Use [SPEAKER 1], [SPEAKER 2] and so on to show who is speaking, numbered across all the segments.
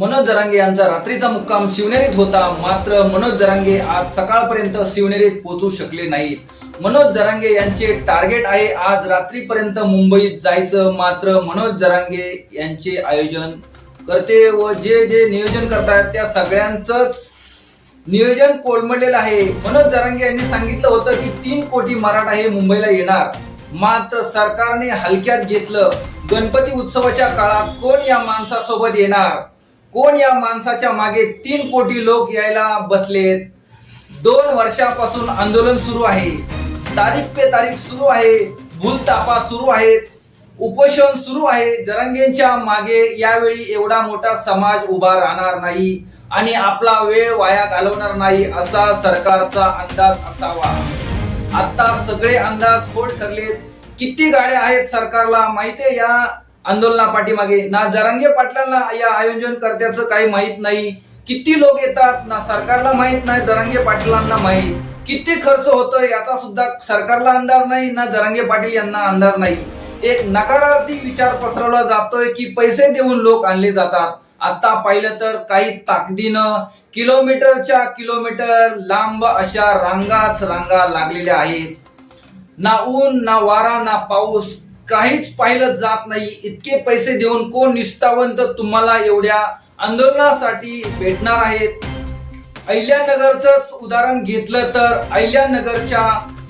[SPEAKER 1] मनोज जरांगे यांचा रात्रीचा मुक्काम शिवनेरीत होता. मात्र मनोज जरांगे आज सकाळपर्यंत शिवनेरीत पोहोचू शकले नाहीत. मनोज जरांगे यांचे टार्गेट आहे आज रात्रीपर्यंत मुंबईत जायचं. मात्र मनोज जरांगे यांचे आयोजन करते व जे जे नियोजन करतात त्या सगळ्यांचंच नियोजन कोलमडलेलं आहे. मनोज जरांगे यांनी सांगितलं होतं की तीन कोटी मराठा हे मुंबईला येणार. मात्र सरकारने हलक्यात घेतलं. गणपती उत्सवाच्या काळात कोण या माणसासोबत येणार? कोण या माणसाच्या मागे तीन कोटी लोक यायला बसलेत? दोन वर्षापासून आंदोलन सुरू आहे. तारीख पे तारीख सुरू आहे. भूलतापा सुरू आहेत. उपोषण सुरू आहे. जरांगेंच्या मागे यावेळी एवढा मोठा समाज उभा राहणार नाही आणि आपला वेळ वाया घालवणार नाही असा सरकारचा अंदाज असावा. आता सगळे अंदाज खोट ठरलेत. किती गाड्या आहेत सरकारला माहितीये या आंदोलना पाठीमागे. ना जरांगे पाटलांना या आयोजन कर्त्याचं काही माहीत नाही. किती लोक येतात ना सरकारला माहीत नाही जरांगे पाटलांना माहीत. किती खर्च होतोय याचा सुद्धा सरकारला अंदाज नाही ना जरांगे पाटील यांना अंदाज नाही. एक नकारार्थी विचार पसरवला जातोय की पैसे देऊन लोक आणले जातात. आता पाहिलं तर काही ताकदीनं किलोमीटरच्या किलोमीटर लांब अशा रांगाच रांगा लागलेल्या आहेत. ना ऊन ना वारा ना पाऊस. काहीच पाहिलं जात नाही. इतके पैसे देऊन कोण निष्ठावंत तुम्हाला एवढ्या आंदोलनासाठी भेटणार आहेत? अहिल्यानगरच उदाहरण घेतलं तर अहिल्यानगरच्या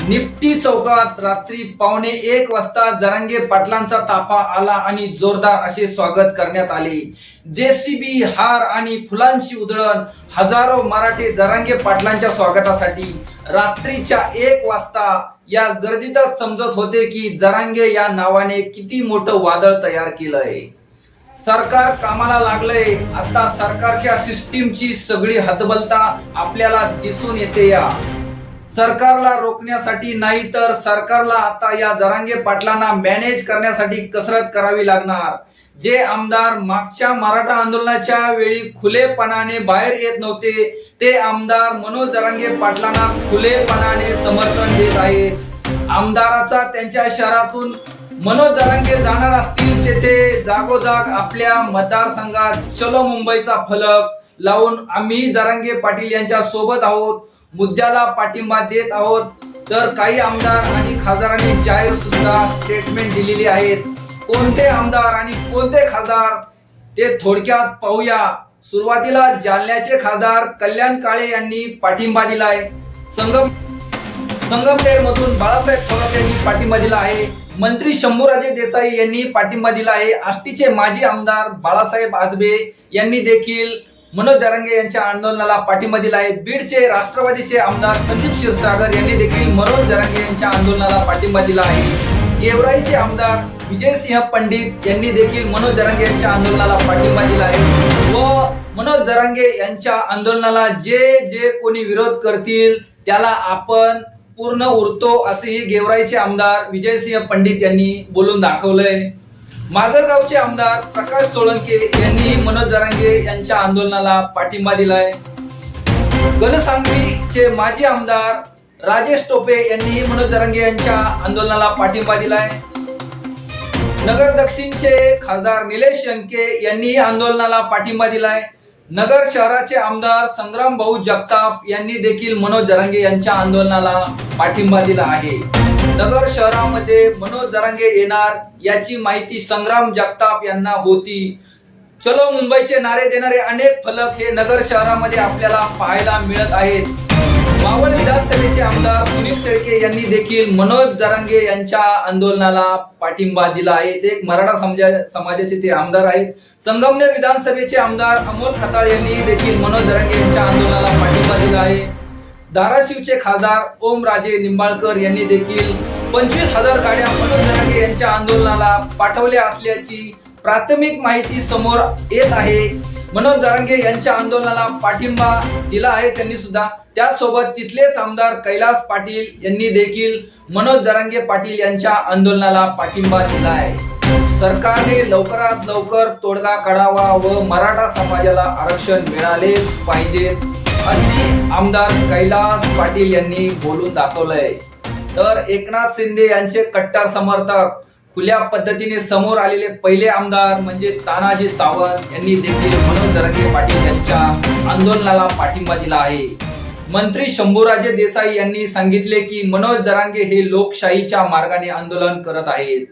[SPEAKER 1] निफ्टी चौकात रात्री पावणे एक वाजता जरांगे पाटलांचा ताफा आला आणि जोरदार असे स्वागत करण्यात आले. जेसीबी हार आणि फुलांशी उधळण हजारो मराठे जरांगे पाटलांच्या स्वागतासाठी रात्रीच्या एक वाजता या गर्दीतच समजत होते की जरांगे या नावाने किती मोठं वादळ तयार केलंय. सरकार कामाला लागलंय आता सरकारच्या सिस्टीमची सगळी हतबलता आपल्याला दिसून येते या. सरकारला रोखण्यासाठी नाही तर सरकारला आता या जरांगे पाटलांना मॅनेज करण्यासाठी कसरत करावी लागणार. जे आमदार मागच्या मराठा आंदोलनाच्या वेळी खुलेपणाने बाहेर येत नव्हते ते आमदार मनोज जरांगे पाटलांना खुलेपणाने समर्थन देत आहेत. आमदाराचा त्यांच्या शहरातून मनोज जरांगे जाणार असतील तेथे जागोजाग आपल्या मतदारसंघात चलो मुंबईचा फलक लावून आम्ही जरांगे पाटील यांच्या सोबत आहोत. मुद्द्याला पाठिंबा देत आहोत. तर काही आमदार आणि खासदारांनी जाहीर सुद्धा स्टेटमेंट दिलेली आहेत. कोणते आमदार आणि कोणते खासदार? ते थोडक्यात पाहूया. सुरुवातीला जालन्याचे खासदार कल्याण काळे यांनी पाठिंबा दिलाय. संगम संगमनेर मधून बाळासाहेब थोरात यांनी पाठिंबा दिला आहे. मंत्री शंभूराजे देसाई यांनी पाठिंबा दिला आहे. आष्टीचे माजी आमदार बाळासाहेब आजबे यांनी देखील मनोज जरांगे यांच्या आंदोलनाला पाठिंबा दिला आहे बीडचे राष्ट्रवादीचे आमदार संदीप क्षीरसागर यांनी देखील मनोज दरंगे यांच्या आंदोलनाला पाठिंबा दिला आहे. गेवराईचे आमदार विजयसिंह पंडित यांनी देखील मनोज जरांगे यांच्या आंदोलनाला पाठिंबा दिला आहे. व मनोज जरांगे यांच्या आंदोलनाला जे जे कोणी विरोध करतील त्याला आपण पूर्ण उरतो असेही गेवराईचे आमदार विजयसिंह पंडित यांनी बोलून दाखवलंय. माजलगावचे आमदार प्रकाश सोळंके यांनी मनोज जरांगे यांच्या आंदोलनाला पाठिंबा दिलाय. घनसांगवीचे माजी आमदार राजेश टोपे यांनी मनोज जरांगे यांच्या आंदोलनाला पाठिंबा दिलाय. नगर दक्षिणचे खासदार निलेश शंके यांनी आंदोलनाला पाठिंबा दिलाय. नगर शहराचे आमदार संग्राम भाऊ जगताप यांनी देखील मनोज जरांगे यांच्या आंदोलनाला पाठिंबा दिला आहे. नगर शहरामध्ये मनोज जरांगे येणार याची माहिती संग्राम जगताप यांना होती. चलो मुंबईचे नारे देणारे अनेक फलक हे नगर शहरामध्ये आपल्याला पाहायला मिळत आहेत. मावळ विधानसभेचे आमदार सुनील शेळके यांनी देखील मनोज जरांगे यांच्या आंदोलनाला पाठिंबा दिला आहे. ते एक मराठा समाजा समाजाचे ते आमदार आहेत. संगमनेर विधानसभेचे आमदार अमोल खताळ यांनी देखील मनोज जरांगे यांच्या आंदोलनाला पाठिंबा दिला आहे. धाराशिवचे खासदार ओम राजे निंबाळकर यांनी देखील पंचवीस हजार गाड्या मनोज जरांगे यांच्या आंदोलनाला पाठवल्या असल्याची प्राथमिक माहिती समोर येत आहे. मनोज जारांगे यांच्या आंदोलनाला पाठिंबा दिला आहे त्यांनी सुद्धा. त्याचसोबत तिथलेच आमदार कैलास पाटील यांनी देखील मनोज जरांगे पाटील यांच्या आंदोलनाला पाठिंबा दिला आहे. सरकारने लवकरात लवकर तोडगा काढावा व मराठा समाजाला आरक्षण मिळाले पाहिजे अशी आमदार कैलास पाटील यांनी बोलून दाखवलंय. तर एकनाथ शिंदे यांचे कट्टर समर्थक खुल्या पद्धतीने समोर आलेले पहिले आमदार म्हणजे तानाजी सावंत यांनी देखील मनोज जरांगे पाटील यांच्या आंदोलनाला पाठिंबा दिला आहे. मंत्री शंभूराजे देसाई यांनी सांगितले की मनोज जरांगे हे लोकशाहीच्या मार्गाने आंदोलन करत आहेत.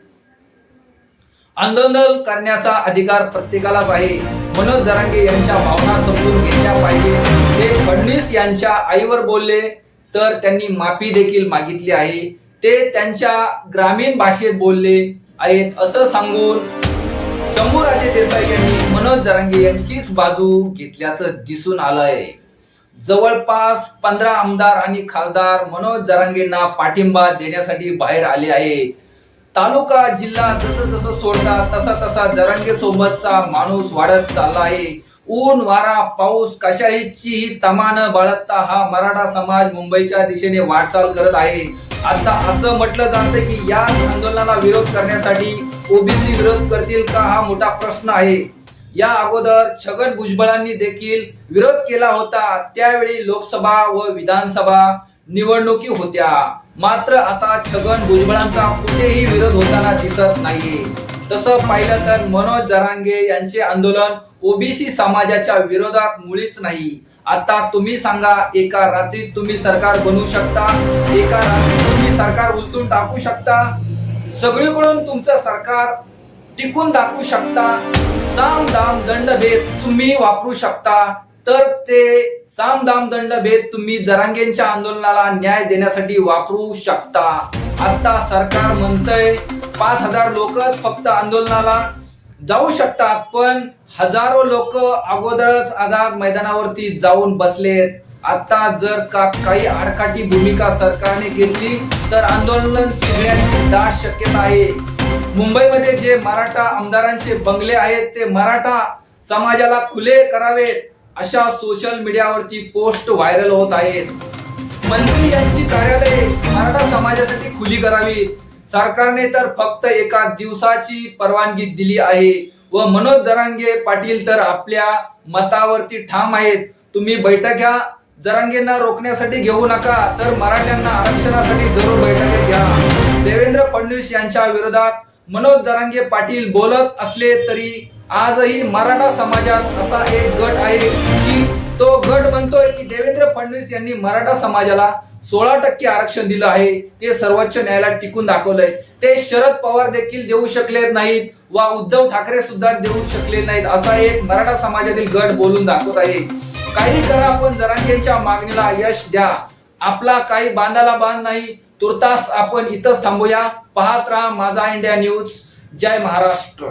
[SPEAKER 1] आंदोलन करण्याचा अधिकार प्रत्येकालाच आहे. मनोज जरांगे यांच्या भावना समजून घेतल्या पाहिजे. ते फडणवीस यांच्या आईवर बोलले तर त्यांनी माफी देखील मागितली आहे. ते त्यांच्या ग्रामीण भाषेत बोलले आहेत असं सांगून शंभूराजे देसाई यांनी मनोज जरांगे यांचीच बाजू घेतल्याचं दिसून आलंय. जवळपास पंधरा आमदार आणि खासदार मनोज जरांगेंना पाठिंबा देण्यासाठी बाहेर आले आहे. तालुका जिल्हा जसं जसं सोडता तसा तसा जरांगे सोबतचा माणूस वाढत चालला आहे. ऊन वारा पाऊस कशाहीचीही ही न बाळगता हा मराठा समाज मुंबईच्या दिशेने वाटचाल करत आहे. आता असं म्हटलं जातं की या आंदोलनाला विरोध करण्यासाठी ओबीसी विरोध करतील का हा मोठा प्रश्न आहे. या अगोदर छगन भुजबळांनी देखील विरोध केला होता. त्यावेळी लोकसभा व विधानसभा निवडणुकी होत्या. मात्र आता छगन भुजबळांचा कुठेही विरोध होताना दिसत नाहीये. तसं पाहिलं तर मनोज जरांगे यांचे आंदोलन ओबीसी समाजाच्या विरोधात मुळीच नाही. आता तुम्ही सांगा एका रात्रीत तुम्ही सरकार बनवू शकता? एका रात्रीत तुम्ही सरकार उलटून टाकू शकता? सगळीकडून तुमचं सरकार टिकून दाखवू शकता. साम दाम दंड भेद तुम्ही वापरू शकता. तर ते साम दाम दंड भेद तुम्ही जरांगेंच्या आंदोलनाला न्याय देण्यासाठी वापरू शकता. आता सरकार म्हणतंय पाच हजार लोकच फक्त आंदोलनाला जाऊ शकतात पण हजारो लोक अगोदरच आझाद मैदानावरती जाऊन बसलेत. आता जर का काही आडकाठी भूमिका सरकारने घेतली तर आंदोलन चिघण्याची दाट शक्यता आहे. मुंबईमध्ये जे मराठा आमदारांचे बंगले आहेत ते मराठा समाजाला खुले करावेत अशा सोशल मीडियावरती पोस्ट व्हायरल होत आहेत. मंत्री यांची कार्यालये मराठा समाजासाठी खुली करावी सरकारने तर फक्त एका दिवसाची परवानगी दिली आहे. व मनोज जरांगे पाटील तर आपल्या मतावरती ठाम आहेत. तुम्ही बैठक घ्या. जरांगेंना रोखण्यासाठी घेऊ नका. तर मराठ्यांना आरक्षणासाठी जरूर बैठक घ्या. देवेंद्र फडणवीस यांच्या विरोधात मनोज जरांगे पाटील बोलत असले तरी आजही मराठा समाजात असा एक गट आहे की तो गट म्हणतोय की देवेंद्र फडणवीस यांनी मराठा समाजाला सोळा टक्के आरक्षण दिलं आहे. ते सर्वोच्च न्यायालयात टिकून दाखवलंय. ते शरद पवार देखील देऊ शकले नाहीत वा उद्धव ठाकरे सुद्धा देऊ शकले नाहीत असा एक मराठा समाजातील गट बोलून दाखवत आहे. काही करा आपण जरांगेंच्या मागणीला यश द्या. आपला काही बांधाला बांध नाही. तुर्तास आपण इथंच थांबूया. पाहत राहा माझा इंडिया न्यूज. जय महाराष्ट्र.